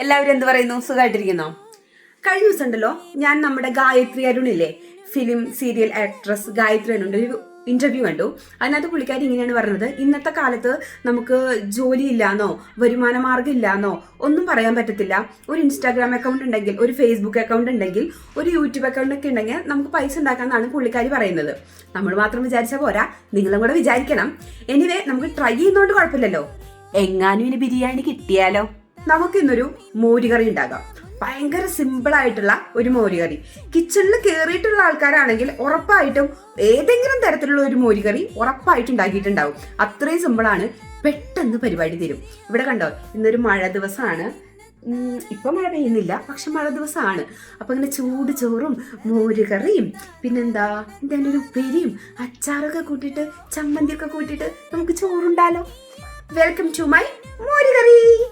എല്ലാവരും എന്ത് പറയുന്നു? സുഖമായിട്ടിരിക്കുന്നോ കഴിഞ്ഞ ദിവസം ഉണ്ടല്ലോ ഞാൻ നമ്മുടെ ഗായത്രി അരുണില്ലേ ഫിലിം സീരിയൽ ആക്ട്രസ് ഗായത്രി അരുണിന്റെ ഒരു ഇന്റർവ്യൂ കണ്ടു. അതിനകത്ത് പുള്ളിക്കാരി ഇങ്ങനെയാണ് പറഞ്ഞത് ഇന്നത്തെ കാലത്ത് നമുക്ക് ജോലി ഇല്ലാന്നോ വരുമാന മാർഗം ഇല്ലാന്നോ ഒന്നും പറയാൻ പറ്റത്തില്ല. ഒരു ഇൻസ്റ്റാഗ്രാം അക്കൗണ്ട് ഉണ്ടെങ്കിൽ ഒരു ഫേസ്ബുക്ക് അക്കൗണ്ട് ഉണ്ടെങ്കിൽ ഒരു യൂട്യൂബ് അക്കൗണ്ട് ഒക്കെ ഉണ്ടെങ്കിൽ നമുക്ക് പൈസ ഉണ്ടാക്കാന്നാണ് പുള്ളിക്കാരി പറയുന്നത്. നമ്മൾ മാത്രം വിചാരിച്ച പോരാ നിങ്ങളും കൂടെ വിചാരിക്കണം. എനിവേ നമുക്ക് ട്രൈ ചെയ്യുന്നതുകൊണ്ട് കുഴപ്പമില്ലല്ലോ. എങ്ങാനും ഇനി ബിരിയാണി കിട്ടിയാലോ? നമുക്ക് ഇന്നൊരു മോരുകറി ഉണ്ടാകാം. ഭയങ്കര സിമ്പിൾ ആയിട്ടുള്ള ഒരു മോരുകറി. കിച്ചണിൽ കയറിയിട്ടുള്ള ആൾക്കാരാണെങ്കിൽ ഉറപ്പായിട്ടും ഏതെങ്കിലും തരത്തിലുള്ള ഒരു മോരുകറി ഉറപ്പായിട്ടും ഉണ്ടാക്കിയിട്ടുണ്ടാവും. അത്രയും സിമ്പിളാണ് പെട്ടെന്ന് പരിപാടി തരും. ഇവിടെ കണ്ടോ? ഇന്നൊരു മഴ ദിവസമാണ്. ഇപ്പം മഴ പെയ്യുന്നില്ല പക്ഷെ മഴ ദിവസമാണ്. അപ്പം ഇങ്ങനെ ചൂട് ചോറും മോരുകറിയും പിന്നെന്താ? ഇതിന്റെ ഒരു ഉപ്പേരിയും അച്ചാറൊക്കെ കൂട്ടിയിട്ട് ചമ്മന്തിയൊക്കെ കൂട്ടിയിട്ട് നമുക്ക് ചോറുണ്ടാലോ. വെൽക്കം ടു മൈ മോരുകറി.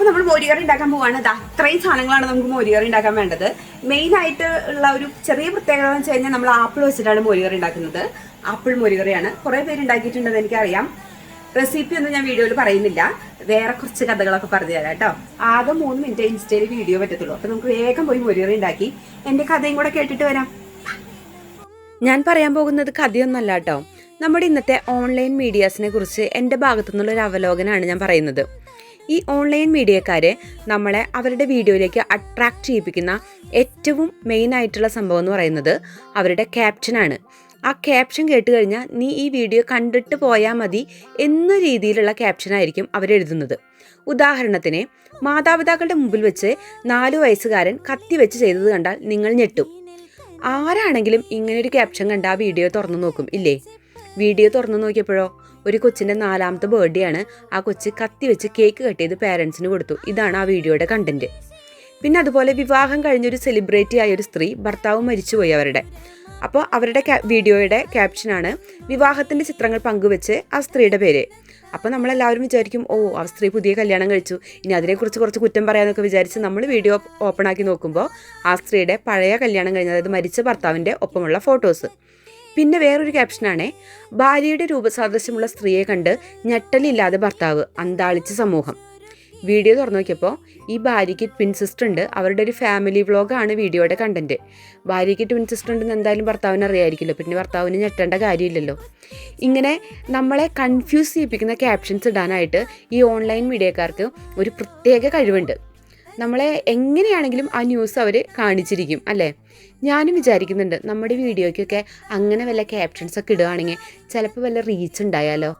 അപ്പൊ നമ്മൾ മോരുകറി ഉണ്ടാക്കാൻ പോവാണ്. ദാ ഇത്രയും സാധനങ്ങളാണ് നമുക്ക് മോരുകറി ഉണ്ടാക്കാൻ വേണ്ടത്. മെയിൻ ആയിട്ട് ഉള്ള ഒരു ചെറിയ പ്രത്യേകത എന്ന് വെച്ച് കഴിഞ്ഞാൽ നമ്മൾ ആപ്പിൾ വെച്ചിട്ടാണ് മോരുകറി ഉണ്ടാക്കുന്നത്. ആപ്പിൾ മോരുകറിയാണ്. കുറെ പേര് ഉണ്ടാക്കിയിട്ടുണ്ടെന്ന് എനിക്കറിയാം. റെസിപ്പി ഒന്നും ഞാൻ വീഡിയോയിൽ പറയുന്നില്ല. വേറെ കുറച്ച് കഥകളൊക്കെ പറഞ്ഞു തരാം കേട്ടോ. ആകെ മൂന്ന് മിനിറ്റ് ഇൻസ്റ്റയിൽ വീഡിയോ പറ്റത്തുള്ളൂ. അപ്പൊ നമുക്ക് വേഗം പോയി മോരുകറി ഉണ്ടാക്കി. എന്റെ കഥയും കൂടെ കേട്ടിട്ട് വരാം. ഞാൻ പറയാൻ പോകുന്നത് കഥയൊന്നല്ല കേട്ടോ. നമ്മുടെ ഇന്നത്തെ ഓൺലൈൻ മീഡിയാസിനെ കുറിച്ച് എന്റെ ഭാഗത്തു നിന്നുള്ള ഒരു അവലോകനമാണ് ഞാൻ പറയുന്നത്. ഈ ഓൺലൈൻ മീഡിയക്കാരെ നമ്മളെ അവരുടെ വീഡിയോയിലേക്ക് അട്രാക്ട് ചെയ്യിപ്പിക്കുന്ന ഏറ്റവും മെയിൻ ആയിട്ടുള്ള സംഭവം എന്ന് പറയുന്നത് അവരുടെ ക്യാപ്ഷനാണ് ആ ക്യാപ്ഷൻ കേട്ട് കഴിഞ്ഞാൽ നീ ഈ വീഡിയോ കണ്ടിട്ട് പോയാൽ മതി എന്ന രീതിയിലുള്ള ക്യാപ്ഷനായിരിക്കും അവരെഴുതുന്നത് ഉദാഹരണത്തിന് മാതാപിതാക്കളുടെ മുമ്പിൽ വെച്ച് നാലു വയസ്സുകാരൻ കത്തി വെച്ച് ചെയ്തത് കണ്ടാൽ നിങ്ങൾ ഞെട്ടും. ആരാണെങ്കിലും ഇങ്ങനൊരു ക്യാപ്ഷൻ കണ്ട ആ വീഡിയോ തുറന്നു നോക്കും ഇല്ലേ? വീഡിയോ തുറന്നു നോക്കിയപ്പോഴോ ഒരു കൊച്ചിന്റെ നാലാമത്തെ ബർത്ത്ഡേ ആണ്. ആ കൊച്ച് കത്തി വെച്ച് കേക്ക് കട്ട് ചെയ്ത് പാരൻസിന് കൊടുത്തു. ഇതാണ് ആ വീഡിയോയുടെ കണ്ടന്റ് പിന്നെ അതുപോലെ വിവാഹം കഴിഞ്ഞൊരു സെലിബ്രിറ്റി ആയ ഒരു സ്ത്രീ ഭർത്താവ് മരിച്ചുപോയി അവരുടെ. അപ്പോൾ അവരുടെ വീഡിയോയുടെ ക്യാപ്ഷനാണ് വിവാഹത്തിന്റെ ചിത്രങ്ങൾ പങ്കുവെച്ച് ആ സ്ത്രീയുടെ പേര്. അപ്പോൾ നമ്മളെല്ലാവരും വിചാരിക്കും ഓ ആ സ്ത്രീ പുതിയ കല്യാണം കഴിച്ചു. ഇനി അതിനെക്കുറിച്ച് കുറച്ച് കുറ്റം പറയാമെന്നൊക്കെ വിചാരിച്ച് നമ്മൾ വീഡിയോ ഓപ്പൺ ആക്കി നോക്കുമ്പോൾ ആ സ്ത്രീയുടെ പഴയ കല്യാണം കഴിഞ്ഞ അതായത് മരിച്ച ഭർത്താവിന്റെ ഒപ്പമുള്ള ഫോട്ടോസ് പിന്നെ വേറൊരു ക്യാപ്ഷനാണ് ഭാര്യയുടെ രൂപസാദൃശ്യമുള്ള സ്ത്രീയെ കണ്ട് ഞെട്ടലില്ലാതെ ഭർത്താവ് അന്താളിച്ച സമൂഹം. വീഡിയോ തുറന്നു നോക്കിയപ്പോൾ ഈ ഭാര്യയ്ക്ക് ട്വിൻ സിസ്റ്റർ ഉണ്ട്. അവരുടെ ഒരു ഫാമിലി വ്ലോഗാണ് വീഡിയോയുടെ കണ്ടന്റ് ഭാര്യയ്ക്ക് ട്വിൻ സിസ്റ്റർ ഉണ്ടെന്ന് എന്തായാലും ഭർത്താവിന് അറിയായിരിക്കില്ല പിന്നെ ഭർത്താവിന് ഞെട്ടേണ്ട കാര്യമില്ലല്ലോ. ഇങ്ങനെ നമ്മളെ കൺഫ്യൂസ് ചെയ്യിപ്പിക്കുന്ന ക്യാപ്ഷൻസ് ഇടാനായിട്ട് ഈ ഓൺലൈൻ മീഡിയക്കാർക്ക് ഒരു പ്രത്യേക കഴിവുണ്ട്. നമ്മളെ എങ്ങനെയാണെങ്കിലും ആ ന്യൂസ് അവർ കാണിച്ചിരിക്കും അല്ലേ? ഞാനും വിചാരിക്കുന്നുണ്ട് നമ്മുടെ വീഡിയോയ്ക്കൊക്കെ അങ്ങനെ വല്ല ക്യാപ്ഷൻസ് ഒക്കെ ഇടുകയാണെങ്കിൽ ചിലപ്പോൾ വല്ല റീച്ച് ഉണ്ടായാലോ?